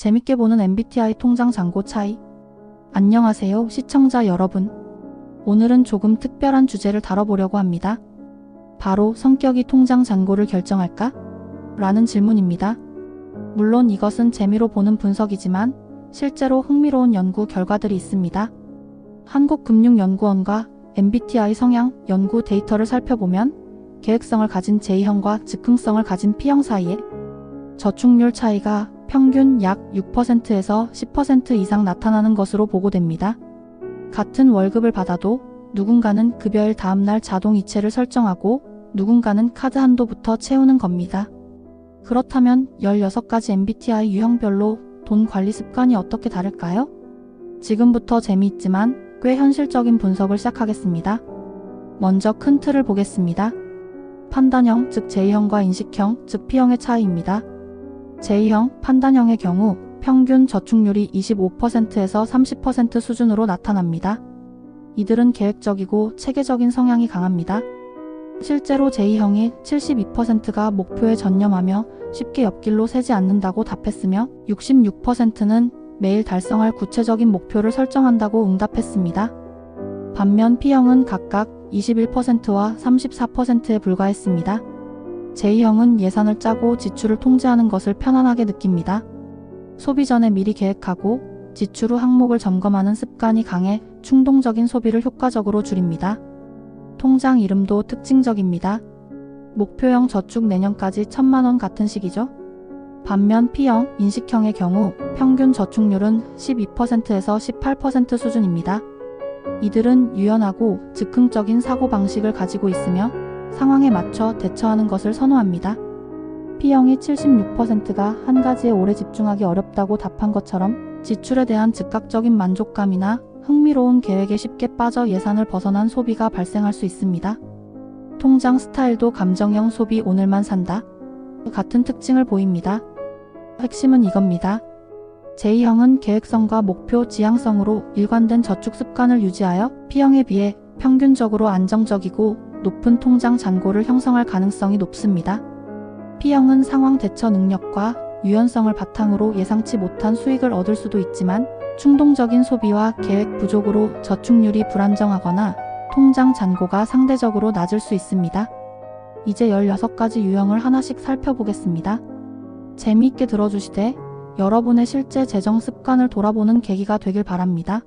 재밌게 보는 MBTI 통장 잔고 차이. 안녕하세요, 시청자 여러분. 오늘은 조금 특별한 주제를 다뤄보려고 합니다. 바로 성격이 통장 잔고를 결정할까? 라는 질문입니다. 물론 이것은 재미로 보는 분석이지만 실제로 흥미로운 연구 결과들이 있습니다. 한국금융연구원과 MBTI 성향 연구 데이터를 살펴보면 계획성을 가진 J형과 즉흥성을 가진 P형 사이에 저축률 차이가 평균 약 6%에서 10% 이상 나타나는 것으로 보고됩니다. 같은 월급을 받아도 누군가는 급여일 다음날 자동 이체를 설정하고 누군가는 카드 한도부터 채우는 겁니다. 그렇다면 16가지 MBTI 유형별로 돈 관리 습관이 어떻게 다를까요? 지금부터 재미있지만 꽤 현실적인 분석을 시작하겠습니다. 먼저 큰 틀을 보겠습니다. 판단형, 즉 J형과 인식형, 즉 P형의 차이입니다. J형, 판단형의 경우 평균 저축률이 25%에서 30% 수준으로 나타납니다. 이들은 계획적이고 체계적인 성향이 강합니다. 실제로 J형이 72%가 목표에 전념하며 쉽게 옆길로 새지 않는다고 답했으며 66%는 매일 달성할 구체적인 목표를 설정한다고 응답했습니다. 반면 P형은 각각 21%와 34%에 불과했습니다. J형은 예산을 짜고 지출을 통제하는 것을 편안하게 느낍니다. 소비 전에 미리 계획하고 지출 후 항목을 점검하는 습관이 강해 충동적인 소비를 효과적으로 줄입니다. 통장 이름도 특징적입니다. 목표형 저축 내년까지 천만 원 같은 식이죠. 반면 P형, 인식형의 경우 평균 저축률은 12%에서 18% 수준입니다. 이들은 유연하고 즉흥적인 사고방식을 가지고 있으며 상황에 맞춰 대처하는 것을 선호합니다. P형이 76%가 한 가지에 오래 집중하기 어렵다고 답한 것처럼 지출에 대한 즉각적인 만족감이나 흥미로운 계획에 쉽게 빠져 예산을 벗어난 소비가 발생할 수 있습니다. 통장 스타일도 감정형 소비 오늘만 산다. 같은 특징을 보입니다. 핵심은 이겁니다. J형은 계획성과 목표 지향성으로 일관된 저축 습관을 유지하여 P형에 비해 평균적으로 안정적이고 높은 통장 잔고를 형성할 가능성이 높습니다. P형은 상황 대처 능력과 유연성을 바탕으로 예상치 못한 수익을 얻을 수도 있지만 충동적인 소비와 계획 부족으로 저축률이 불안정하거나 통장 잔고가 상대적으로 낮을 수 있습니다. 이제 16가지 유형을 하나씩 살펴보겠습니다. 재미있게 들어주시되 여러분의 실제 재정 습관을 돌아보는 계기가 되길 바랍니다.